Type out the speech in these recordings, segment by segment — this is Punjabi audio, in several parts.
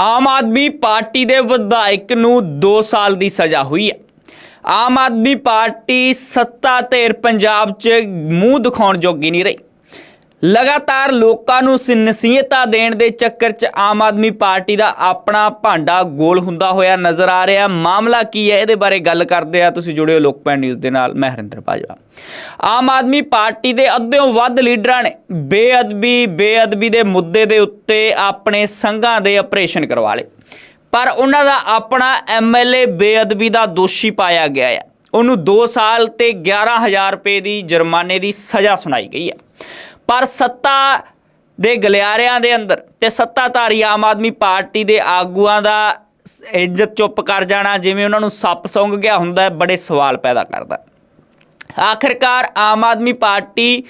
ਆਮ ਆਦਮੀ ਪਾਰਟੀ ਦੇ ਵਿਧਾਇਕ ਨੂੰ 2 ਸਾਲ ਦੀ ਸਜ਼ਾ ਹੋਈ ਹੈ। ਆਮ ਆਦਮੀ ਪਾਰਟੀ ਸੱਤਾ ਧੇਰ ਪੰਜਾਬ 'ਚ ਮੂੰਹ ਦਿਖਾਉਣ ਜੋਗੀ ਨਹੀਂ ਰਹੀ। ਲਗਾਤਾਰ ਲੋਕਾਂ ਨੂੰ ਸ- ਨਸੀਹਤਾਂ ਦੇਣ ਦੇ ਚੱਕਰ 'ਚ ਆਮ ਆਦਮੀ ਪਾਰਟੀ ਦਾ ਆਪਣਾ ਭਾਂਡਾ ਗੋਲ ਹੁੰਦਾ ਹੋਇਆ ਨਜ਼ਰ ਆ ਰਿਹਾ। ਮਾਮਲਾ ਕੀ ਹੈ? ਇਹਦੇ ਬਾਰੇ ਗੱਲ ਕਰਦੇ ਆ ਤੁਸੀਂ ਜੁੜਿਓ ਲੋਕਪੈਨ ਨਿਊਜ਼ ਦੇ ਨਾਲ। ਮੈਂ ਹਰਿੰਦਰ ਬਾਜਵਾ। ਆਮ ਆਦਮੀ ਪਾਰਟੀ ਦੇ ਅੱਧਿਓਂ ਵੱਧ ਲੀਡਰਾਂ ਨੇ ਬੇਅਦਬੀ ਬੇਅਦਬੀ ਦੇ ਮੁੱਦੇ ਦੇ ਉੱਤੇ ਆਪਣੇ ਸੰਘਾਂ ਦੇ ਆਪਰੇਸ਼ਨ ਕਰਵਾ ਲਏ। ਪਰ ਉਹਨਾਂ ਦਾ ਆਪਣਾ ਐਮਐਲਏ ਬੇਅਦਬੀ ਦਾ ਦੋਸ਼ੀ ਪਾਇਆ ਗਿਆ ਹੈ ਉਹਨੂੰ 2 ਸਾਲ ਤੇ 11000 ਰੁਪਏ ਦੀ ਜੁਰਮਾਨੇ ਦੀ ਸਜ਼ਾ ਸੁਣਾਈ ਗਈ ਹੈ ਪਰ ਸੱਤਾ ਦੇ ਗਲਿਆਰਿਆਂ ਦੇ ਅੰਦਰ ਤੇ ਸੱਤਾਧਾਰੀ ਆਮ ਆਦਮੀ ਪਾਰਟੀ ਦੇ ਆਗੂਆਂ ਦਾ ਇੱਜ਼ਤ ਚੁੱਪ ਕਰ ਜਾਣਾ, ਜਿਵੇਂ ਉਹਨਾਂ ਨੂੰ ਸੱਪ ਸੁੰਘ ਗਿਆ ਹੁੰਦਾ ਹੈ, ਬੜੇ ਸਵਾਲ ਪੈਦਾ ਕਰਦਾ ਹੈ। ਆਖਿਰਕਾਰ ਆਮ ਆਦਮੀ ਪਾਰਟੀ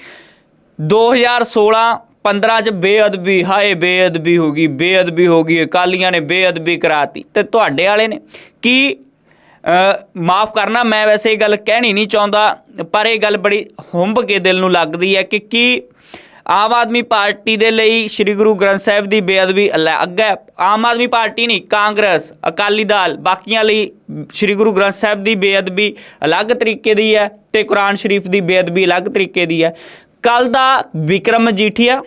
2016 15 ਚ ਬੇਅਦਬੀ, ਹਾਏ ਬੇਅਦਬੀ ਹੋ ਗਈ, ਬੇਅਦਬੀ ਹੋ ਗਈ, ਅਕਾਲੀਆਂ ਨੇ ਬੇਅਦਬੀ ਕਰਾਤੀ ਤੇ ਤੁਹਾਡੇ ਵਾਲੇ ਨੇ ਕੀ ਮਾਫ ਕਰਨਾ, ਮੈਂ ਵੈਸੇ ਇਹ ਗੱਲ ਕਹਿਣੀ ਨਹੀਂ ਚਾਹੁੰਦਾ, ਪਰ ਇਹ ਗੱਲ ਬੜੀ ਹੁੰਬ ਕੇ ਦਿਲ ਨੂੰ ਲੱਗਦੀ ਹੈ ਕਿ ਕੀ ਆਮ ਆਦਮੀ ਪਾਰਟੀ ਦੇ ਲਈ ਸ੍ਰੀ ਗੁਰੂ ਗ੍ਰੰਥ ਸਾਹਿਬ ਦੀ ਬੇਅਦਬੀ ਅਲੱਗ ਹੈ। ਆਮ ਆਦਮੀ ਪਾਰਟੀ ਨਹੀਂ, ਕਾਂਗਰਸ, ਅਕਾਲੀ ਦਲ, ਬਾਕੀਆਂ ਲਈ ਸ੍ਰੀ ਗੁਰੂ ਗ੍ਰੰਥ ਸਾਹਿਬ ਦੀ ਬੇਅਦਬੀ ਅਲੱਗ ਤਰੀਕੇ ਦੀ ਹੈ ਤੇ ਕੁਰਾਨ ਸ਼ਰੀਫ ਦੀ ਬੇਅਦਬੀ ਅਲੱਗ ਤਰੀਕੇ ਦੀ ਹੈ। ਕੱਲ ਦਾ ਵਿਕਰਮ ਮਜੀਠੀਆ,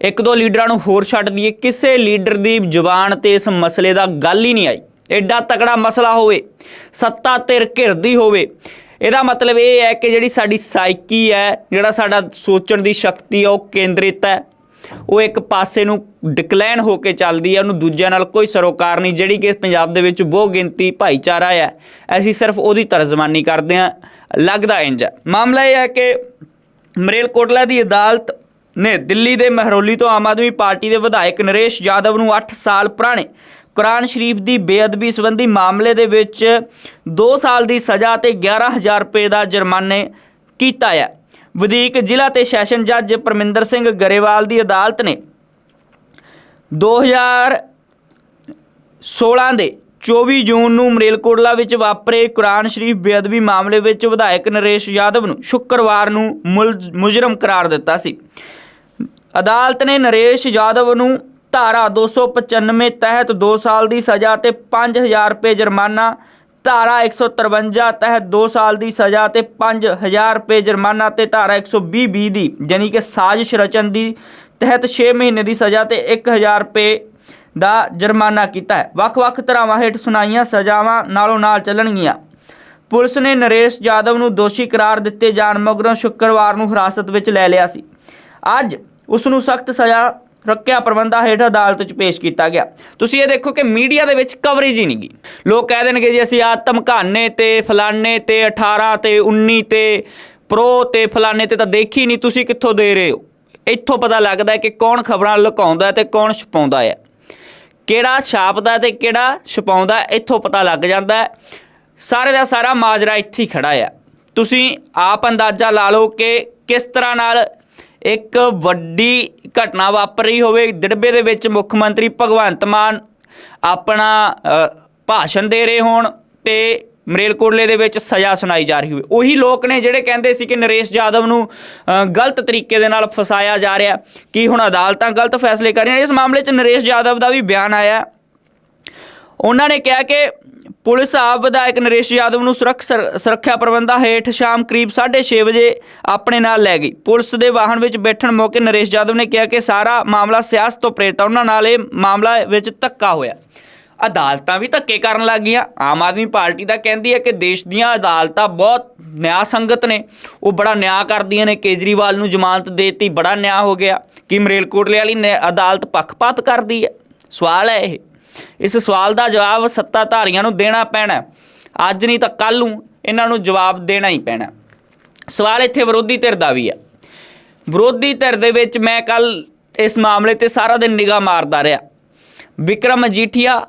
ਇੱਕ ਦੋ ਲੀਡਰਾਂ ਨੂੰ ਹੋਰ ਛੱਡ ਦਈਏ, ਕਿਸੇ ਲੀਡਰ ਦੀ ਜ਼ੁਬਾਨ ਤੇ ਇਸ ਮਸਲੇ ਦਾ ਗੱਲ ਹੀ ਨਹੀਂ ਆਈ। ਐਡਾ ਤਕੜਾ ਮਸਲਾ ਹੋਵੇ, ਸੱਤਾ ਧਿਰ ਘਿਰਦੀ ਹੋਵੇ ਇਹਦਾ ਮਤਲਬ ਇਹ ਹੈ ਕਿ ਜਿਹੜੀ ਸਾਡੀ ਸਾਈਕੀ ਹੈ, ਜਿਹੜਾ ਸਾਡਾ ਸੋਚਣ ਦੀ ਸ਼ਕਤੀ ਹੈ, ਉਹ ਕੇਂਦਰਿਤ ਹੈ। ਉਹ ਇੱਕ ਪਾਸੇ ਨੂੰ ਡਿਕਲਾਈਨ ਹੋ ਕੇ ਚੱਲਦੀ ਹੈ, ਉਹਨੂੰ ਦੂਜਿਆਂ ਨਾਲ ਕੋਈ ਸਰੋਕਾਰ ਨਹੀਂ, ਜਿਹੜੀ ਕਿ ਪੰਜਾਬ ਦੇ ਵਿੱਚ ਬਹੁ ਗਿਣਤੀ ਭਾਈਚਾਰਾ ਹੈ। ਅਸੀਂ ਸਿਰਫ ਉਹਦੀ ਤਰਜਮਾਨੀ ਕਰਦੇ ਹਾਂ। ਲੱਗਦਾ ਇੰਜ ਮਾਮਲਾ ਇਹ ਹੈ ਕਿ ਮਰੇਲਕੋਟਲਾ ਦੀ ਅਦਾਲਤ ਨੇ ਦਿੱਲੀ ਦੇ ਮਹਿਰੌਲੀ ਤੋਂ ਆਮ ਆਦਮੀ ਪਾਰਟੀ ਦੇ ਵਿਧਾਇਕ ਨਰੇਸ਼ ਯਾਦਵ ਨੂੰ 8 ਸਾਲ ਪੁਰਾਣੇ ਕੁਰਾਨ ਸ਼ਰੀਫ ਦੀ ਬੇਅਦਬੀ ਸੰਬੰਧੀ ਮਾਮਲੇ ਦੇ ਵਿੱਚ 2 ਸਾਲ ਦੀ ਸਜ਼ਾ ਤੇ 11000 ਰੁਪਏ ਦਾ ਜੁਰਮਾਨੇ ਕੀਤਾ ਹੈ। ਵਧੀਕ ਜ਼ਿਲ੍ਹਾ ਤੇ ਸੈਸ਼ਨ ਜੱਜ ਪਰਮਿੰਦਰ ਸਿੰਘ ਗਰੇਵਾਲ ਦੀ ਅਦਾਲਤ ਨੇ 2016 ਦੇ 24 ਜੂਨ ਨੂੰ ਮਰੇਲਕੋਟਲਾ ਵਿੱਚ ਵਾਪਰੇ ਕੁਰਾਨ ਸ਼ਰੀਫ ਬੇਅਦਬੀ ਮਾਮਲੇ ਵਿੱਚ ਵਿਧਾਇਕ ਨਰੇਸ਼ ਯਾਦਵ ਨੂੰ ਸ਼ੁੱਕਰਵਾਰ ਨੂੰ ਮੁਲਜ਼- ਮੁਜਰਮ ਕਰਾਰ ਦਿੱਤਾ ਸੀ। ਅਦਾਲਤ ਨੇ ਨਰੇਸ਼ ਯਾਦਵ ਨੂੰ ਧਾਰਾ 295 ਤਹਿਤ 2 ਸਾਲ ਦੀ ਸਜ਼ਾ ਤੇ 5000 ਰੁਪਏ ਜੁਰਮਾਨਾ, ਧਾਰਾ 153 ਤਹਿਤ 2 ਸਾਲ ਦੀ ਸਜ਼ਾ ਤੇ 5000 ਰੁਪਏ ਜੁਰਮਾਨਾ ਤੇ ਧਾਰਾ 120 ਬੀ ਦੀ ਯਾਨੀ ਕਿ ਸਾਜ਼ਿਸ਼ ਰਚਨ ਦੀ ਤਹਿਤ 6 ਮਹੀਨੇ ਦੀ ਸਜ਼ਾ ਤੇ 1000 ਰੁਪਏ ਦਾ ਜੁਰਮਾਨਾ ਕੀਤਾ ਹੈ। ਵੱਖ-ਵੱਖ ਧਾਰਾਵਾਂ ਹੇਠ ਸੁਣਾਈਆਂ ਸਜ਼ਾਵਾਂ ਨਾਲੋਂ ਨਾਲ ਚੱਲਣਗੀਆਂ। ਪੁਲਿਸ ਨੇ ਨਰੇਸ਼ ਯਾਦਵ ਨੂੰ ਦੋਸ਼ੀ ਕਰਾਰ ਦਿੱਤੇ ਜਾਣ ਮਗਰੋਂ ਸ਼ੁੱਕਰਵਾਰ ਨੂੰ ਹਿਰਾਸਤ ਵਿੱਚ ਲੈ ਲਿਆ ਸੀ। ਅੱਜ ਉਸ ਨੂੰ ਸਖਤ ਸਜ਼ਾ ਰੱਖਿਆ ਪ੍ਰਬੰਧਾ ਹੇਠ ਅਦਾਲਤ 'ਚ ਪੇਸ਼ ਕੀਤਾ ਗਿਆ। ਤੁਸੀਂ ਇਹ ਦੇਖੋ ਕਿ ਮੀਡੀਆ ਦੇ ਵਿੱਚ ਕਵਰੇਜ ਹੀ ਨਹੀਂ ਗੀ। ਲੋਕ ਕਹਿ ਦੇਣਗੇ ਜੀ, ਅਸੀਂ ਆ ਧਮਕਾਨੇ ਤੇ, ਫਲਾਨੇ ਤੇ 18 ਤੇ 19 ਤੇ, ਪ੍ਰੋ ਤੇ, ਫਲਾਨੇ ਤੇ ਤਾਂ ਦੇਖੀ ਨਹੀਂ, ਤੁਸੀਂ ਕਿੱਥੋਂ ਦੇ ਰਹੇ ਹੋ? ਇੱਥੋਂ ਪਤਾ ਲੱਗਦਾ ਹੈ ਕਿ ਕੌਣ ਖਬਰਾਂ ਲੁਕਾਉਂਦਾ ਹੈ ਤੇ ਕੌਣ ਛਪਾਉਂਦਾ ਹੈ। ਕਿਹੜਾ ਛਾਪਦਾ ਤੇ ਕਿਹੜਾ ਛਪਾਉਂਦਾ, ਇੱਥੋਂ ਪਤਾ ਲੱਗ ਜਾਂਦਾ ਹੈ। ਸਾਰੇ ਦਾ ਸਾਰਾ ਮਾਜਰਾ ਇੱਥੇ ਹੀ ਖੜਾ ਆ। ਤੁਸੀਂ ਆਪ ਅੰਦਾਜ਼ਾ ਲਾ ਲਓ ਕਿ ਕਿਸ ਤਰ੍ਹਾਂ ਨਾਲ ਇੱਕ ਵੱਡੀ ਘਟਨਾ ਵਾਪਰ ਰਹੀ ਹੋਵੇ, ਦਿੜਬੇ ਦੇ ਵਿੱਚ ਮੁੱਖ ਮੰਤਰੀ ਭਗਵੰਤ ਮਾਨ ਆਪਣਾ ਭਾਸ਼ਣ ਦੇ ਰਹੇ ਹੋਣ ਤੇ ਮਰੇਲਕੋਟਲੇ ਦੇ ਵਿੱਚ ਸਜ਼ਾ ਸੁਣਾਈ ਜਾ ਰਹੀ ਹੋਵੇ। ਉਹੀ ਲੋਕ ਨੇ ਜਿਹੜੇ ਕਹਿੰਦੇ ਸੀ ਕਿ ਨਰੇਸ਼ ਯਾਦਵ ਨੂੰ ਗਲਤ ਤਰੀਕੇ ਦੇ ਨਾਲ ਫਸਾਇਆ ਜਾ ਰਿਹਾ। ਕਿ ਹੁਣ ਅਦਾਲਤਾਂ ਗਲਤ ਫੈਸਲੇ ਕਰ ਰਹੀਆਂ? ਇਸ ਮਾਮਲੇ 'ਚ ਨਰੇਸ਼ ਯਾਦਵ ਦਾ ਵੀ ਬਿਆਨ ਆਇਆ। ਉਹਨਾਂ ਨੇ ਕਿਹਾ ਕਿ ਪੁਲਿਸ ਆਪ ਵਿਧਾਇਕ ਨਰੇਸ਼ ਯਾਦਵ ਨੂੰ ਸੁਰੱਖ ਸੁਰੱਖਿਆ ਪ੍ਰਬੰਧਾਂ ਹੇਠ ਸ਼ਾਮ ਕਰੀਬ 6:30 ਵਜੇ ਆਪਣੇ ਨਾਲ ਲੈ ਗਈ। ਪੁਲਿਸ ਦੇ ਵਾਹਨ ਵਿੱਚ ਬੈਠਣ ਮੌਕੇ ਨਰੇਸ਼ ਯਾਦਵ ਨੇ ਕਿਹਾ ਕਿ ਸਾਰਾ ਮਾਮਲਾ ਸਿਆਸਤ ਤੋਂ ਪ੍ਰੇਰਿਤ ਉਹਨਾਂ ਨਾਲ ਇਹ ਮਾਮਲਾ ਵਿੱਚ ਧੱਕਾ ਹੋਇਆ। ਅਦਾਲਤਾਂ ਵੀ ਧੱਕੇ ਕਰਨ ਲੱਗ ਗਈਆਂ ਆਮ ਆਦਮੀ ਪਾਰਟੀ ਦਾ ਕਹਿੰਦੀ ਹੈ ਕਿ ਦੇਸ਼ ਦੀਆਂ ਅਦਾਲਤਾਂ ਬਹੁਤ ਨਿਆਂ ਸੰਗਤ ਨੇ। ਉਹ ਬੜਾ ਨਿਆਂ ਕਰਦੀਆਂ ਨੇ। ਕੇਜਰੀਵਾਲ ਨੂੰ ਜ਼ਮਾਨਤ ਦੇਤੀ, ਬੜਾ ਨਿਆਂ ਹੋ ਗਿਆ। ਕਿ ਮਰੇਲਕੋਟਲੇ ਵਾਲੀ ਨਿਆ- ਅਦਾਲਤ ਪੱਖਪਾਤ ਕਰਦੀ ਹੈ। ਸਵਾਲ ਹੈ ਇਹ। ਇਸ ਸਵਾਲ ਦਾ ਜਵਾਬ ਸੱਤਾਧਾਰੀਆਂ ਨੂੰ ਦੇਣਾ ਪੈਣਾ ਅੱਜ ਨਹੀਂ ਤਾਂ ਕੱਲ ਨੂੰ ਇਹਨਾਂ ਨੂੰ ਜਵਾਬ ਦੇਣਾ ਹੀ ਪੈਣਾ ਸਵਾਲ ਇੱਥੇ ਵਿਰੋਧੀ ਧਿਰ ਦਾ ਵੀ ਹੈ। ਵਿਰੋਧੀ ਧਿਰ ਦੇ ਵਿੱਚ ਮੈਂ ਕੱਲ ਇਸ ਮਾਮਲੇ ਤੇ ਸਾਰਾ ਦਿਨ ਨਿਗਾਹ ਮਾਰਦਾ ਰਿਹਾ। ਵਿਕਰਮ ਅਜੀਠੀਆ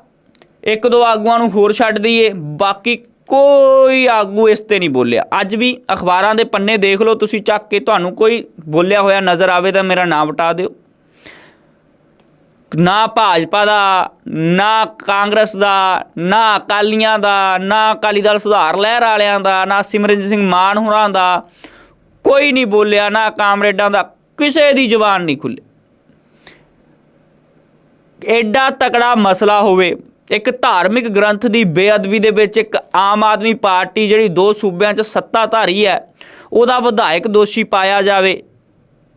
ਇੱਕ ਦੋ ਆਗੂਆਂ ਨੂੰ ਹੋਰ ਛੱਡ ਦਈਏ, ਬਾਕੀ ਕੋਈ ਆਗੂ ਇਸ ਤੇ ਨਹੀਂ ਬੋਲਿਆ। ਅੱਜ ਵੀ ਅਖਬਾਰਾਂ ਦੇ ਪੰਨੇ ਦੇਖ ਲਓ, ਤੁਸੀਂ ਚੱਕ ਕੇ ਤੁਹਾਨੂੰ ਕੋਈ ਬੋਲਿਆ ਹੋਇਆ ਨਜ਼ਰ ਆਵੇ ਤਾਂ ਮੇਰਾ ਨਾਮ ਵਟਾ ਦਿਓ। ਨਾ ਭਾਜਪਾ ਦਾ, ਨਾ ਕਾਂਗਰਸ ਦਾ, ਨਾ ਅਕਾਲੀਆਂ ਦਾ, ਨਾ ਅਕਾਲੀ ਦਲ ਸੁਧਾਰ ਲਹਿਰ ਵਾਲਿਆਂ ਦਾ, ਨਾ ਸਿਮਰਨਜੀਤ ਸਿੰਘ ਮਾਨ ਹੋਰਾਂ ਦਾ ਕੋਈ ਨਹੀਂ ਬੋਲਿਆ, ਨਾ ਕਾਮਰੇਡਾਂ ਦਾ, ਕਿਸੇ ਦੀ ਜ਼ੁਬਾਨ ਨਹੀਂ ਖੁੱਲੀ ਐਡਾ ਤਕੜਾ ਮਸਲਾ ਹੋਵੇ, ਇੱਕ ਧਾਰਮਿਕ ਗ੍ਰੰਥ ਦੀ ਬੇਅਦਬੀ ਦੇ ਵਿੱਚ ਇੱਕ ਆਮ ਆਦਮੀ ਪਾਰਟੀ ਜਿਹੜੀ ਦੋ ਸੂਬਿਆਂ 'ਚ ਸੱਤਾਧਾਰੀ ਹੈ, ਉਹਦਾ ਵਿਧਾਇਕ ਦੋਸ਼ੀ ਪਾਇਆ ਜਾਵੇ।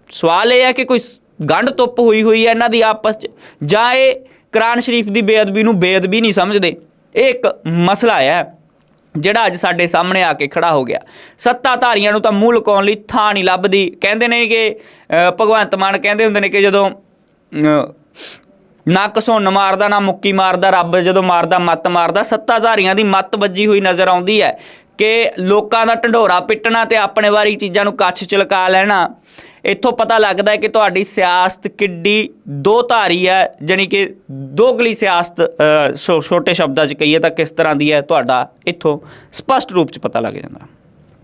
ਸਵਾਲ ਇਹ ਹੈ ਕਿ ਕੋਈ ਗੰਢ ਤੁੱਪ ਹੋਈ ਹੋਈ ਹੈ ਇਹਨਾਂ ਦੀ ਆਪਸ 'ਚ। ਜਾਂ ਇਹ ਕੁਰਾਨ ਸ਼ਰੀਫ ਦੀ ਬੇਅਦਬੀ ਨੂੰ ਬੇਅਦਬੀ ਨਹੀਂ ਸਮਝਦੇ। ਇਹ ਇੱਕ ਮਸਲਾ ਹੈ ਜਿਹੜਾ ਅੱਜ ਸਾਡੇ ਸਾਹਮਣੇ ਆ ਕੇ ਖੜਾ ਹੋ ਗਿਆ। ਸੱਤਾਧਾਰੀਆਂ ਨੂੰ ਤਾਂ ਮੂੰਹ ਲੁਕਾਉਣ ਲਈ ਥਾਂ ਨਹੀਂ ਲੱਭਦੀ। ਕਹਿੰਦੇ ਨੇ ਕਿ ਭਗਵੰਤ ਮਾਨ ਕਹਿੰਦੇ ਹੁੰਦੇ ਨੇ ਕਿ ਜਦੋਂ ਅ, ਨਾ ਘਸੁੰਨ ਮਾਰਦਾ ਨਾ ਮੁੱਕੀ ਮਾਰਦਾ ਰੱਬ ਜਦੋਂ ਮਾਰਦਾ ਮੱਤ ਮਾਰਦਾ ਸੱਤਾਧਾਰੀਆਂ ਦੀ ਮੱਤ ਵੱਜੀ ਹੋਈ ਨਜ਼ਰ ਆਉਂਦੀ ਹੈ ਕਿ ਲੋਕਾਂ ਦਾ ਢੰਡੋਰਾ ਪਿੱਟਣਾ ਤੇ ਆਪਣੇ ਵਾਰੀ ਚੀਜ਼ਾਂ ਨੂੰ ਕੱਛ ਚਲਕਾ ਲੈਣਾ। ਇੱਥੋਂ ਪਤਾ ਲੱਗਦਾ ਹੈ ਕਿ ਤੁਹਾਡੀ ਸਿਆਸਤ ਕਿੱਡੀ ਦੋ ਧਾਰੀ ਹੈ, ਜਾਣੀ ਕਿ ਦੋਗਲੀ ਸਿਆਸਤ ਛੋ- ਛੋਟੇ ਸ਼ਬਦਾਂ 'ਚ ਕਹੀਏ ਤਾਂ ਕਿਸ ਤਰ੍ਹਾਂ ਦੀ ਹੈ, ਤੁਹਾਡਾ ਇੱਥੋਂ ਸਪਸ਼ਟ ਰੂਪ 'ਚ ਪਤਾ ਲੱਗ ਜਾਂਦਾ।